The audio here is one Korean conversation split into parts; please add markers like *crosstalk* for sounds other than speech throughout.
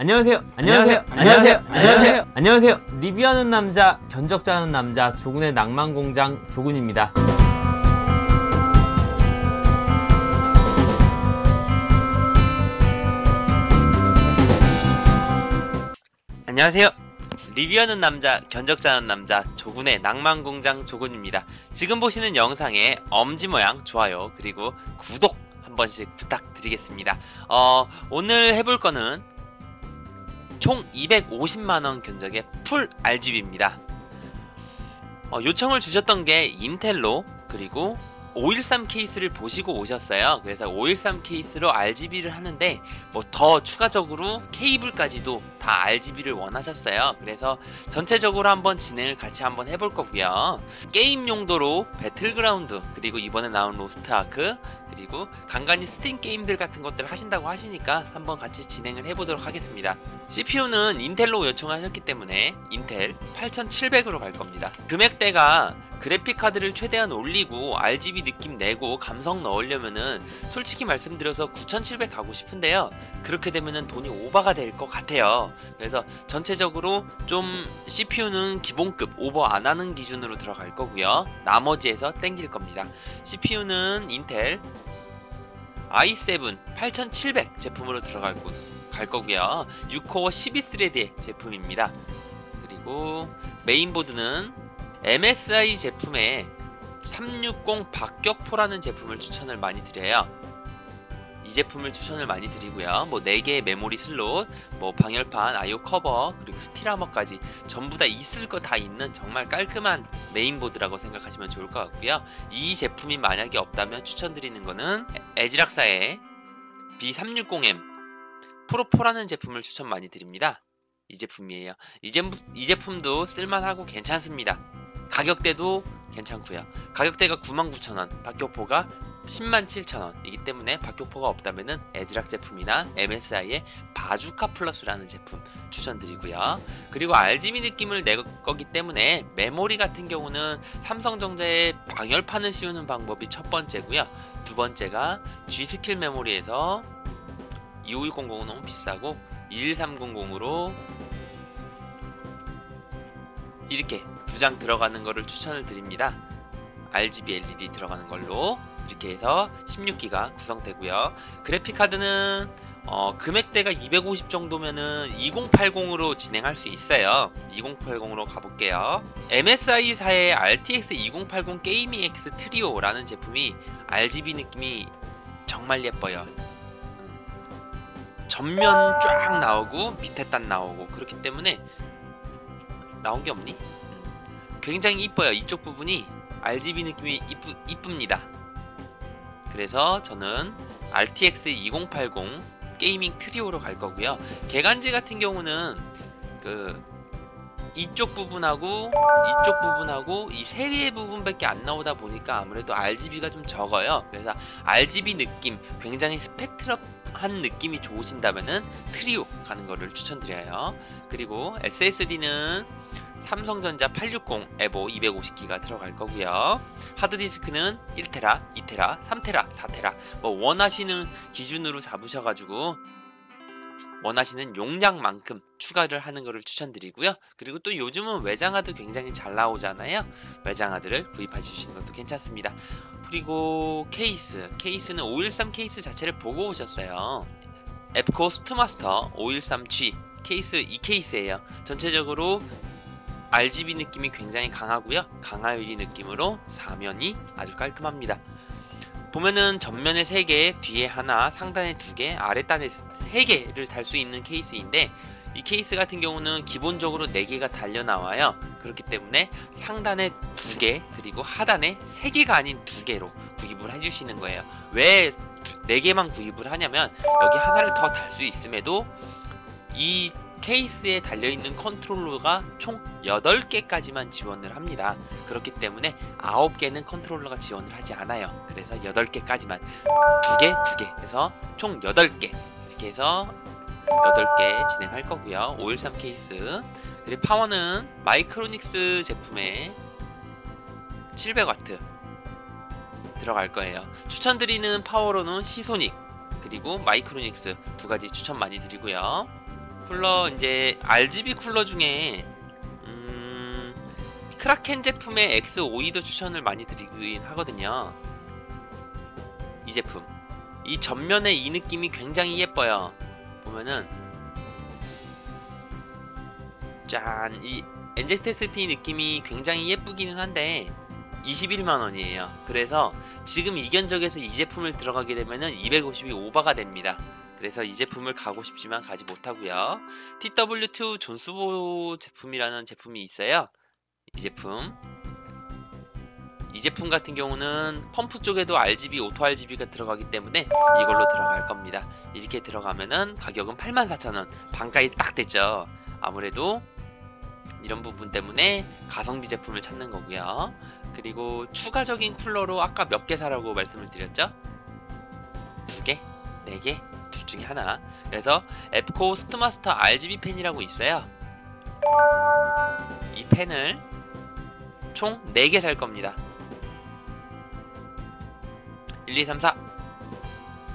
안녕하세요. 안녕하세요. 안녕하세요. 안녕하세요. 안녕하세요. 리뷰하는 남자, 견적자는 남자, 조군의 낭만 공장 조군입니다. 안녕하세요. 리뷰하는 남자, 견적자는 남자, 조군의 낭만 공장 조군입니다. 지금 보시는 영상에 엄지 모양 좋아요 그리고 구독 한 번씩 부탁드리겠습니다. 어, 오늘 해볼 거는 총 250만원 견적의 풀 RGB입니다. 어, 요청을 주셨던 게 인텔로 그리고 513 케이스를 보시고 오셨어요. 그래서 513 케이스로 RGB를 하는데 뭐 더 추가적으로 케이블까지도 다 RGB를 원하셨어요. 그래서 전체적으로 한번 진행을 같이 한번 해볼 거고요. 게임 용도로 배틀그라운드 그리고 이번에 나온 로스트 아크 그리고 간간히 스팀 게임들 같은 것들을 하신다고 하시니까 한번 같이 진행을 해보도록 하겠습니다. CPU는 인텔로 요청하셨기 때문에 인텔 8700으로 갈 겁니다. 금액대가 그래픽 카드를 최대한 올리고 RGB 느낌 내고 감성 넣으려면은 솔직히 말씀드려서 9700 가고 싶은데요. 그렇게 되면은 돈이 오버가 될 것 같아요. 그래서 전체적으로 좀 CPU는 기본급 오버 안 하는 기준으로 들어갈 거고요. 나머지에서 땡길 겁니다. CPU는 인텔 i7 8700 제품으로 들어갈 거, 갈 거고요. 6코어 12스레드의 제품입니다. 그리고 메인보드는 MSI 제품에 360 박격포라는 제품을 추천을 많이 드려요. 이 제품을 추천을 많이 드리고요. 뭐 4개의 메모리 슬롯, 뭐 방열판, IO 커버, 그리고 스틸아머까지 전부 다 있을 거 다 있는 정말 깔끔한 메인보드라고 생각하시면 좋을 것 같고요. 이 제품이 만약에 없다면 추천드리는 거는 에지락사의 B360M 프로4라는 제품을 추천 많이 드립니다. 이 제품이에요. 이, 제, 이 제품도 쓸만하고 괜찮습니다. 가격대도 괜찮고요. 가격대가 99,000원, 박격포가 107,000원이기 때문에 박격포가 없다면 은 에드락 제품이나 MSI의 바주카 플러스라는 제품 추천드리고요. 그리고 RGB 느낌을 낼 거기 때문에 메모리 같은 경우는 삼성전자의 방열판을 씌우는 방법이 첫 번째고요. 두 번째가 G스킬 메모리에서 25100은 너무 비싸고 11300으로 이렇게 두 장 들어가는 거를 추천을 드립니다. RGB LED 들어가는 걸로 이렇게 해서 16기가 구성되고요. 그래픽 카드는 어, 금액대가 250 정도면은 2080으로 진행할 수 있어요. 2080으로 가볼게요. MSI사의 RTX 2080 게이밍 X 트리오라는 제품이 RGB 느낌이 정말 예뻐요. 전면 쫙 나오고 밑에 딱 나오고 그렇기 때문에 나온 게 없니? 굉장히 이뻐요. 이쪽 부분이 RGB 느낌이 이쁘, 이쁩니다. 그래서 저는 RTX 2080 게이밍 트리오로 갈 거고요. 개간지 같은 경우는 그 이쪽 부분하고 이쪽 부분하고 이 세 개의 부분밖에 안 나오다 보니까 아무래도 RGB가 좀 적어요. 그래서 RGB 느낌 굉장히 스펙트럼한 느낌이 좋으신다면은 트리오 가는 거를 추천드려요. 그리고 SSD는 삼성전자 860 에보 250기가 들어갈 거고요. 하드디스크는 1테라, 2테라, 3테라, 4테라 뭐 원하시는 기준으로 잡으셔가지고 원하시는 용량만큼 추가를 하는 것을 추천드리고요. 그리고 또 요즘은 외장하드 굉장히 잘 나오잖아요. 외장하드를 구입해 주시는 것도 괜찮습니다. 그리고 케이스, 케이스는 513 케이스 자체를 보고 오셨어요. 앱코 스트마스터 513G 케이스 이 케이스예요. 전체적으로 RGB 느낌이 굉장히 강하고요. 강화유리 느낌으로 사면이 아주 깔끔합니다. 보면은 전면에 3개, 뒤에 하나, 상단에 2개, 아랫단에 3개를 달 수 있는 케이스인데 이 케이스 같은 경우는 기본적으로 4개가 달려 나와요. 그렇기 때문에 상단에 2개, 그리고 하단에 3개가 아닌 2개로 구입을 해주시는 거예요. 왜 4개만 구입을 하냐면 여기 하나를 더 달 수 있음에도 이 케이스에 달려있는 컨트롤러가 총 8개까지만 지원을 합니다. 그렇기 때문에 9개는 컨트롤러가 지원을 하지 않아요. 그래서 8개까지만 2개, 2개 해서 총 8개 이렇게 해서 8개 진행할 거고요. 513 케이스 그리고 파워는 마이크로닉스 제품의 700W 들어갈 거예요. 추천드리는 파워로는 시소닉 그리고 마이크로닉스 두 가지 추천 많이 드리고요. 쿨러 이제 RGB 쿨러 중에 음, 크라켄 제품의 X52도 추천을 많이 드리긴 하거든요. 이 제품. 이 전면의 이 느낌이 굉장히 예뻐요. 보면은 짠! 이 엔젝테스티 느낌이 굉장히 예쁘기는 한데 21만 원이에요. 그래서 지금 이 견적에서 이 제품을 들어가게 되면은 250이 오버가 됩니다. 그래서 이 제품을 가고 싶지만 가지 못하고요. TW2 존스보 제품이라는 제품이 있어요. 이 제품. 이 제품 같은 경우는 펌프 쪽에도 RGB, 오토 RGB가 들어가기 때문에 이걸로 들어갈 겁니다. 이렇게 들어가면은 가격은 84,000원. 반가이 딱 됐죠. 아무래도 이런 부분 때문에 가성비 제품을 찾는 거고요. 그리고 추가적인 쿨러로 아까 몇 개 사라고 말씀을 드렸죠? 두 개? 네 개? 둘 중에 하나. 그래서 앱코 스트마스터 RGB 펜이라고 있어요. 이 펜을 총 4개 살 겁니다. 1, 2, 3, 4.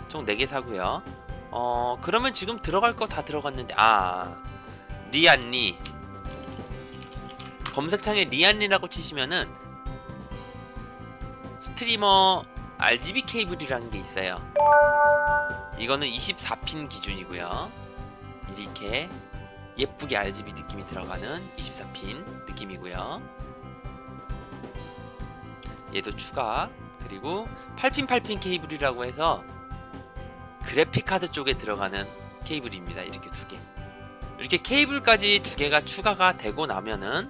총 4개 사고요. 어, 그러면 지금 들어갈 거 다 들어갔는데 아. 리안리 검색창에 리안리라고 치시면은 스트리머 RGB 케이블이라는 게 있어요. 이거는 24핀 기준이고요. 이렇게 예쁘게 RGB 느낌이 들어가는 24핀 느낌이고요. 얘도 추가 그리고 8핀 8핀 케이블이라고 해서 그래픽 카드 쪽에 들어가는 케이블입니다. 이렇게 두 개. 이렇게 케이블까지 두 개가 추가가 되고 나면은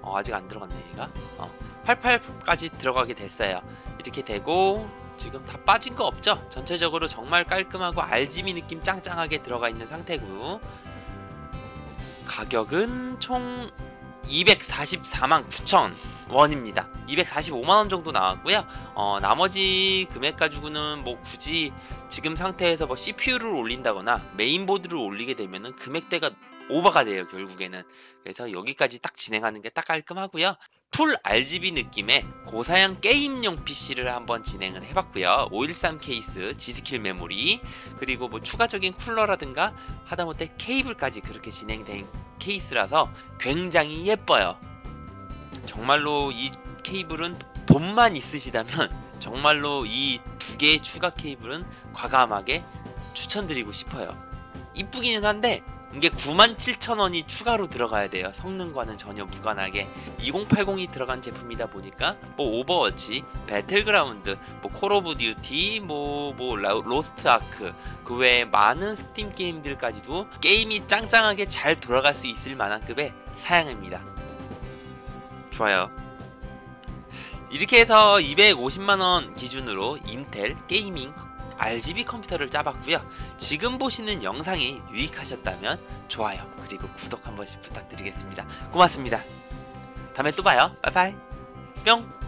어, 아직 안 들어갔네 얘가. 어, 88까지 들어가게 됐어요. 이렇게 되고 지금 다 빠진 거 없죠? 전체적으로 정말 깔끔하고 RGB 느낌 짱짱하게 들어가 있는 상태고 가격은 총 244만 9천 원입니다. 245만 원 정도 나왔고요. 어, 나머지 금액 가지고는 뭐 굳이 지금 상태에서 뭐 CPU를 올린다거나 메인보드를 올리게 되면은 금액대가 오버가 돼요 결국에는. 그래서 여기까지 딱 진행하는 게 딱 깔끔하고요. 풀 RGB 느낌의 고사양 게임용 PC를 한번 진행을 해봤고요. 513 케이스, G스킬 메모리, 그리고 뭐 추가적인 쿨러라든가 하다못해 케이블까지 그렇게 진행된 케이스라서 굉장히 예뻐요. 정말로 이 케이블은 돈만 있으시다면 *laughs* 정말로 이 두 개의 추가 케이블은 과감하게 추천드리고 싶어요. 이쁘기는 한데 이게 97,000원이 추가로 들어가야 돼요. 성능과는 전혀 무관하게 2080이 들어간 제품이다 보니까 뭐 오버워치, 배틀그라운드, 뭐 콜 오브 듀티, 뭐, 뭐 로스트 아크 그 외에 많은 스팀 게임들까지도 게임이 짱짱하게 잘 돌아갈 수 있을 만한 급의 사양입니다. 좋아요. 이렇게 해서 250만원 기준으로 인텔 게이밍 RGB 컴퓨터를 짜봤고요. 지금 보시는 영상이 유익하셨다면 좋아요 그리고 구독 한 번씩 부탁드리겠습니다. 고맙습니다. 다음에 또 봐요. 바이바이. 뿅.